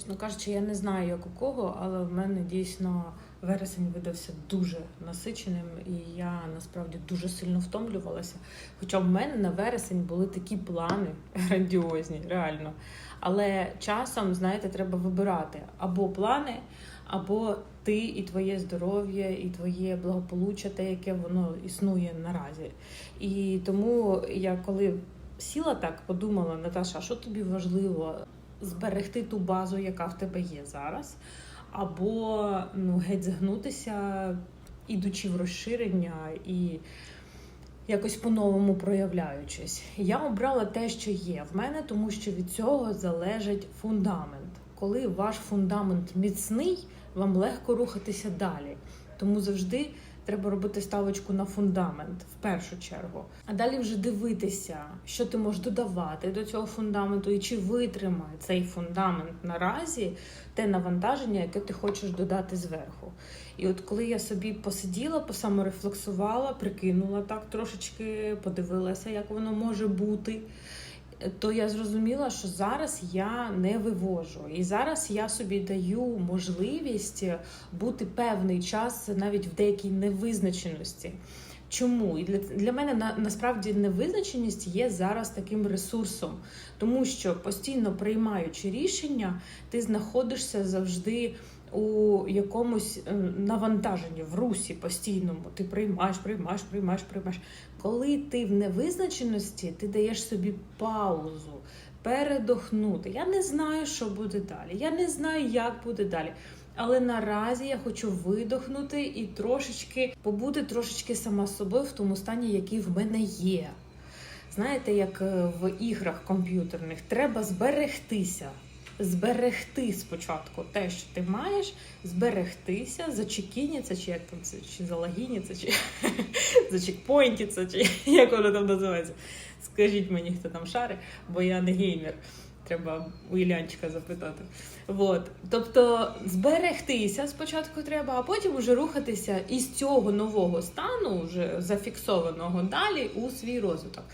Чесно кажучи, я не знаю, як у кого, але в мене дійсно вересень видався дуже насиченим, і я насправді дуже сильно втомлювалася. Хоча в мене на вересень були такі плани грандіозні, реально. Але часом, знаєте, треба вибирати або плани, або ти і твоє здоров'я, і твоє благополуччя, те, яке воно існує наразі. І тому я коли сіла так, подумала, Наташа, а що тобі важливо? Зберегти ту базу, яка в тебе є зараз, або ну, геть згнутися, ідучи в розширення і якось по-новому проявляючись. Я обрала те, що є в мене, тому що від цього залежить фундамент. Коли ваш фундамент міцний, вам легко рухатися далі. Тому завжди треба робити ставочку на фундамент в першу чергу. А далі вже дивитися, що ти можеш додавати до цього фундаменту, і чи витримає цей фундамент наразі те навантаження, яке ти хочеш додати зверху. І от коли я собі посиділа, посаморефлексувала, прикинула так трошечки, подивилася, як воно може бути. То я зрозуміла, що зараз я не вивожу, і зараз я собі даю можливість бути певний час навіть в деякій невизначеності. Чому? І для, для мене на, насправді невизначеність є зараз таким ресурсом, тому що постійно приймаючи рішення, ти знаходишся завжди у якомусь е, навантаженні в русі постійному. Ти приймаєш, приймаєш, приймаєш, приймаєш. Коли ти в невизначеності, ти даєш собі паузу, передохнути. Я не знаю, що буде далі. Я не знаю, як буде далі. Але наразі я хочу видохнути і трошечки побути трошечки сама собою в тому стані, який в мене є. Знаєте, як е, в іграх комп'ютерних треба зберегтися. Зберегти спочатку те, що ти маєш, зберегтися, зачекініться, чи як там це, чи залагініться, чи зачекпоінтіться, чи як воно там називається. Скажіть мені, хто там шари, бо я не геймер. Треба у Ілянчика запитати. Вот. Тобто зберегтися спочатку треба, а потім вже рухатися із цього нового стану, вже зафіксованого далі у свій розвиток.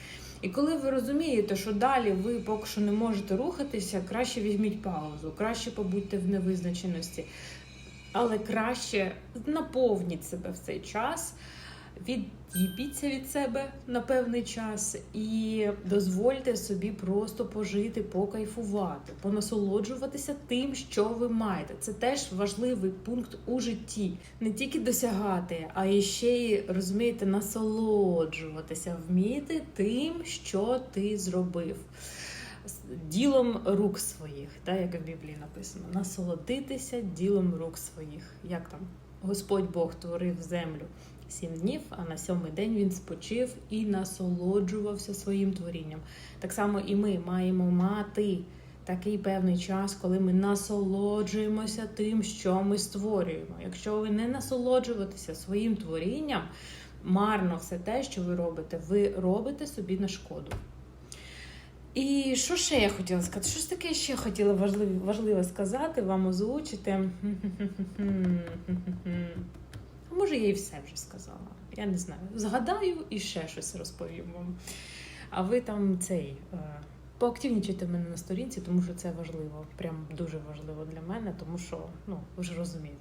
І коли ви розумієте, що далі ви поки що не можете рухатися, краще візьміть паузу, краще побудьте в невизначеності, але краще наповніть себе в цей час, від'їбіться від себе на певний час і дозвольте собі просто пожити, покайфувати, понасолоджуватися тим, що ви маєте. Це теж важливий пункт у житті. Не тільки досягати, а і ще й розумієте, насолоджуватися, вміти тим, що ти зробив. Ділом рук своїх, так, як в Біблії написано, насолодитися ділом рук своїх. Як там Господь Бог творив землю сім днів, а на сьомий день він спочив і насолоджувався своїм творінням. Так само і ми маємо мати такий певний час, коли ми насолоджуємося тим, що ми створюємо. Якщо ви не насолоджуєтеся своїм творінням, марно все те, що ви робите, ви робите собі на шкоду. І що ще я хотіла сказати? Що ж таке ще хотіла важливо сказати, вам озвучити? Може, я і все вже сказала. Я не знаю. Згадаю і ще щось розповім вам. А ви там цей. е, Поактивнічайте мене на сторінці, тому що це важливо, прям дуже важливо для мене, тому що ну ви ж розумієте.